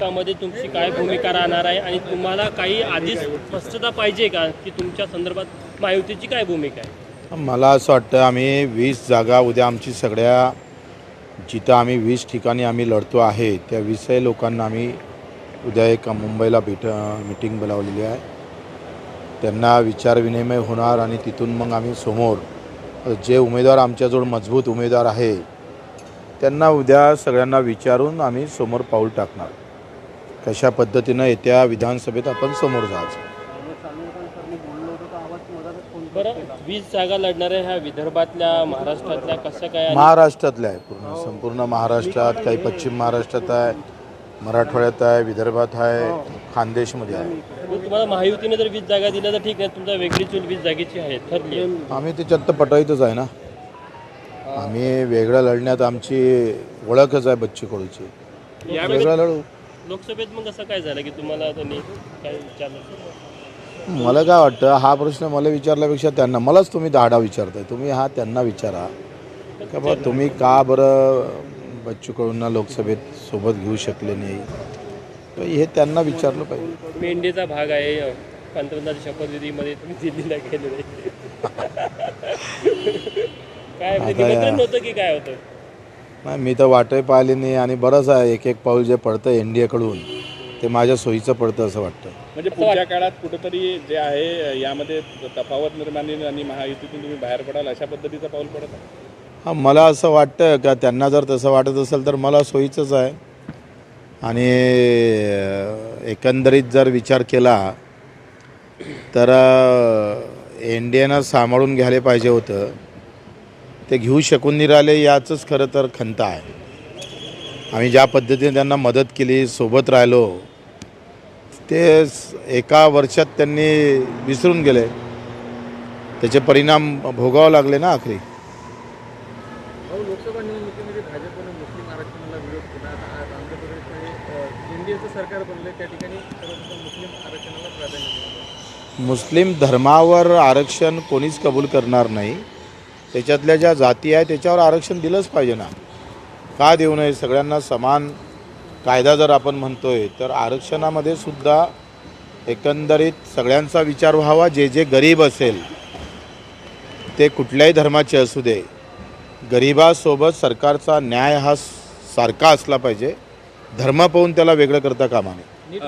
निवडणुकामध्ये तुमची काय भूमिका राहणार आहे आणि तुम्हाला काही आधीच स्पष्टता पाहिजे का की तुमच्या संदर्भात महायुतीची काय भूमिका आहे? मला असं वाटतं आम्ही वीस जागा उद्या आमची सगळ्या जिथं आम्ही वीस ठिकाणी आम्ही लढतो आहे त्या वीसही लोकांना आम्ही उद्या एक मुंबईला भेट मिटिंग बोलावलेली आहे. त्यांना विचारविनिमय होणार आणि तिथून मग आम्ही समोर जे उमेदवार आमच्याजवळ मजबूत उमेदवार आहे त्यांना उद्या सगळ्यांना विचारून आम्ही समोर पाऊल टाकणार. कशा पद्धतीनं येत्या विधानसभेत आपण समोर जायचं बरं वीस जागा लढणाऱ्या ह्या विदर्भातल्या महाराष्ट्रातल्या कसं काय महाराष्ट्रातल्या आहे पूर्ण संपूर्ण महाराष्ट्रात काही पश्चिम महाराष्ट्रात आहे मराठवाड्यात आहे विदर्भात आहे खानदेशमध्ये आहे. मग तुम्हाला महायुतीने जर वीस जागा दिल्या तर ठीक आहे तुमचा वेगळी चूल वीस जागेची आहे ठरली आहे. आम्ही त्याच्यात तर पटाईतच आहे ना. आम्ही वेगळं लढण्यात आमची ओळखच आहे बच्ची कडूची यावेळी वेगळं लढू. लोकसभेत मग कसं काय झालं की तुम्हाला त्यांनी काय विचारलं? मला काय वाटतं हा प्रश्न मला विचारल्यापेक्षा त्यांना मलाच तुम्ही दाडा विचारताय. तुम्ही हा त्यांना विचारा. का बा तुम्ही का बरं बच्चू कडूंना लोकसभेत सोबत घेऊ शकले नाही? तर हे त्यांना विचारलं पाहिजे. मेंढीचा भाग आहे पंतप्रधान शपथविधीमध्ये तुम्ही दिल्लीला गेलेले काय म्हणजे निमंत्रण नव्हतं की काय होतं? नाही मी तर वाटही पाहिली नाही आणि बरंच आहे एक एक पाऊल जे पडतं एन डी एकडून ते माझ्या सोयीचं पडतं असं वाटतं. म्हणजे पुढच्या काळात कुठंतरी जे आहे यामध्ये तफावत निर्माण आणि महायुतीतून तुम्ही बाहेर पडाल अशा पद्धतीचं पाऊल पडत आहे? हां मला असं वाटतं का त्यांना जर तसं वाटत असेल तर मला सोयीचंच आहे. आणि एकंदरीत जर विचार केला तर एन डी एनं सांभाळून घ्यायला पाहिजे होतं. ते घेऊ शकून नाही राहिले याचंच खरं तर खंत आहे. आम्ही ज्या पद्धतीने त्यांना मदत केली सोबत राहिलो ते एका वर्षात त्यांनी विसरून गेले. त्याचे परिणाम भोगावे लागले ना आखरी. भाऊ लोकसभा निवडणुकीमध्ये भाजपने मुस्लिम आरक्षणाला विरोध केला आज आंध्र प्रदेशमध्ये एनडीएचं सरकार बनले त्या ठिकाणी सर्वप्रथम मुस्लिम आरक्षणाला प्राधान्य दिलं मुस्लिम धर्मावर आरक्षण कोणीच कबूल करणार नाही. त्याच्यातल्या ज्या जाती आहे त्याच्यावर आरक्षण दिलंच पाहिजे ना. का देऊ नये? सगळ्यांना समान कायदा जर आपण म्हणतोय तर आरक्षणामध्ये सुद्धा एकंदरीत सगळ्यांचा विचार व्हावा. जे जे गरीब असेल ते कुठल्याही धर्माचे असू दे गरिबासोबत सरकारचा न्याय हा सारखा असला पाहिजे. धर्म पाहून त्याला वेगळं करता कामा नये?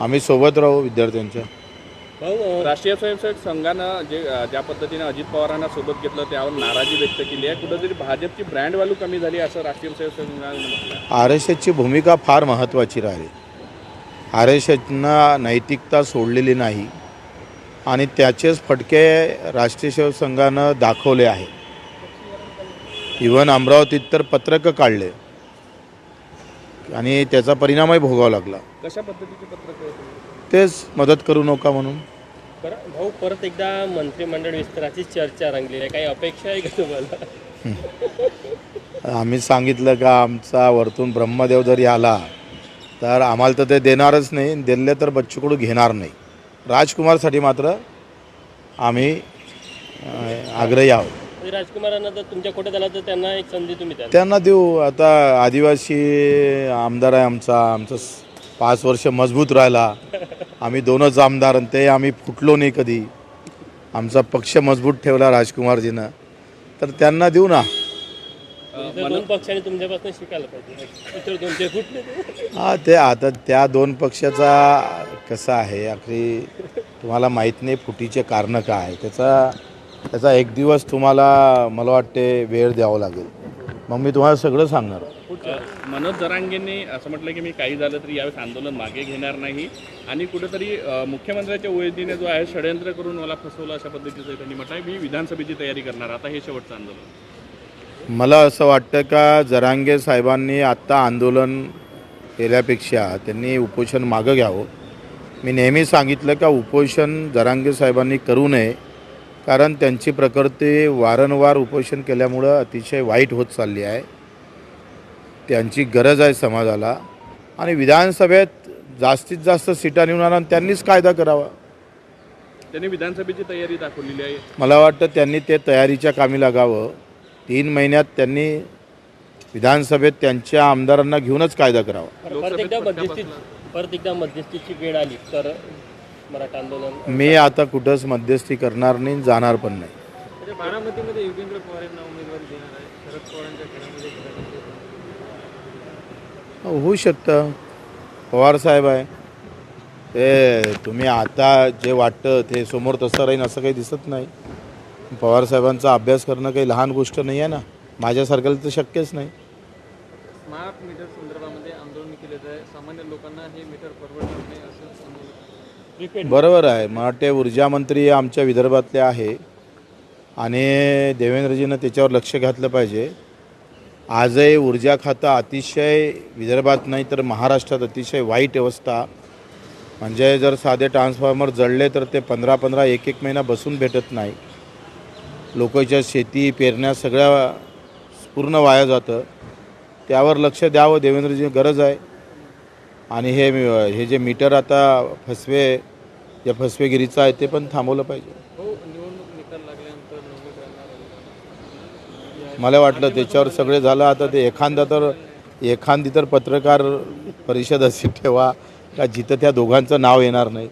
आम्ही सोबत राहू विद्यार्थ्यांच्या. भाऊ राष्ट्रीय स्वयंसेवक संघानं जे ज्या पद्धतीने अजित पवारांना सोबत घेतलं त्यावर नाराजी व्यक्त केली आहे. कुठंतरी भाजपची ब्रँड व्हॅल्यू कमी झाली असं राष्ट्रीय स्वयंसेवक संघाने म्हटलं. आर एस एसची भूमिका फार महत्त्वाची राहिली. आर एस एसनं नैतिकता सोडलेली नाही आणि त्याचेच फटके राष्ट्रीय सेवक संघानं दाखवले आहे इवन अमरावतीत तर पत्रकं काढले. आणि त्याचा परिणामही भोगावा लागला. कशा पद्धतीची पत्रक तेच मदत करू नका म्हणून. बरं भाऊ परत एकदा मंत्रिमंडळ विस्ताराची चर्चा रंगलेली आहे. काही अपेक्षा आहे का तुम्हाला? आम्ही सांगितलं का आमचा वरतून ब्रह्मदेव जरी आला तर आम्हाला तर ते देणारच नाही. दिले तर बच्चूकडू घेणार नाही. राजकुमारसाठी मात्र आम्ही अं, आग्रही आहोत. राजकुमारांना जर तुमच्या खोट्यात आला तर त्यांना एक संधी तुम्ही द्याल. त्यांना देऊ. आता आदिवासी आमदार आहे आमचा. आमचं पाच वर्ष मजबूत राहिला. आम्ही दोनच आमदार आणि ते आम्ही फुटलो नाही कधी. आमचा पक्ष मजबूत ठेवला राजकुमारजीनं. तर त्यांना देऊ ना. म्हणजे दोन पक्षांनी तुमच्यापासून शिकायला पाहिजे. इतर दोन ते फुटले ते. हा ते आता त्या दोन पक्षाचा कसं आहे? आखरी तुम्हाला माहीत नाही फुटीचे कारणं काय. आहे त्याचा त्याचा एक दिवस तुम्हाला मला वाटते वेळ द्यावा लागेल. मग मी तुम्हाला सगळं सांगणार. मनोज जरांगेंनी असं म्हटलं की मी काही झालं तरी यावेळेस आंदोलन मागे घेणार नाही. आणि कुठेतरी मुख्यमंत्र्याच्या वतीने जो आहे षडयंत्र करून मला फसवलं अशा पद्धतीचं त्यांनी म्हटलं मी विधानसभेची तयारी करणार. आता हे शेवटचं आंदोलन. मला असं वाटतं का जरांगे साहेबांनी आत्ता आंदोलन केल्यापेक्षा त्यांनी उपोषण मागं घ्यावं. मी नेहमी सांगितलं का उपोषण जरांगे साहेबांनी करू नये. कारण त्यांची प्रकृती वारंवार उपोषण केल्यामुळं अतिशय वाईट होत चालली आहे. त्यांची गरज आहे समाजाला. आणि विधानसभेत जास्तीत जास्त सीटा निवडून आणून त्यांनीच कायदा करावा. त्यांनी विधानसभेची तयारी दाखवलेली आहे. मला वाटतं त्यांनी ते तयारीच्या कामी लागावं. तीन महिन्यात त्यांनी विधानसभेत त्यांच्या आमदारांना घेऊनच कायदा करावा. पण परत एकदा मध्यस्थी परत एकदा मध्यस्थीची वेळ आली तर मराठा आंदोलन मी आता कुठंच मध्यस्थी करणार नाही जाणार पण नाही. म्हणजे बारामतीमध्ये योगेंद्र पवार यांना उमेदवारी देणार आहे. शरद पवारांच्या खेळामध्ये होऊ शकतं. पवार साहेब आहे. ते तुम्ही आता जे वाटतं ते समोर तसं राहीन असं काही दिसत नाही. पवार साहेबांचा अभ्यास करणं काही लहान गोष्ट नाही आहे ना. माझ्यासारख्याला तर शक्यच नाही. स्मार्ट मीटर संदर्भामध्ये आंदोलन केले सामान्य लोकांना हे मीटर परवडणार नाही असं बरोबर आहे. मला वाटते ऊर्जा मंत्री आमच्या विदर्भातले आहे. आणि देवेंद्रजीनं त्याच्यावर लक्ष घातलं पाहिजे. आजही ऊर्जा खातं अतिशय विदर्भात नाही तर महाराष्ट्रात अतिशय वाईट अवस्था. म्हणजे जर साधे ट्रान्सफॉर्मर जळले तर ते पंधरा पंधरा एक एक महिना बसून भेटत नाही. लोकांच्या शेती पेरण्या सगळ्या पूर्ण वाया जातं. त्यावर लक्ष द्यावं देवेंद्रजी गरज आहे. आणि हे हे जे मीटर आता फसवे या फसवेगिरीचं आहे ते पण थांबवलं पाहिजे. हो मला वाटलं त्याच्यावर सगळे झालं आता ते एखादा तर एखादी तर पत्रकार परिषद अशी ठेवा का जिथं त्या दोघांचं नाव येणार नाही.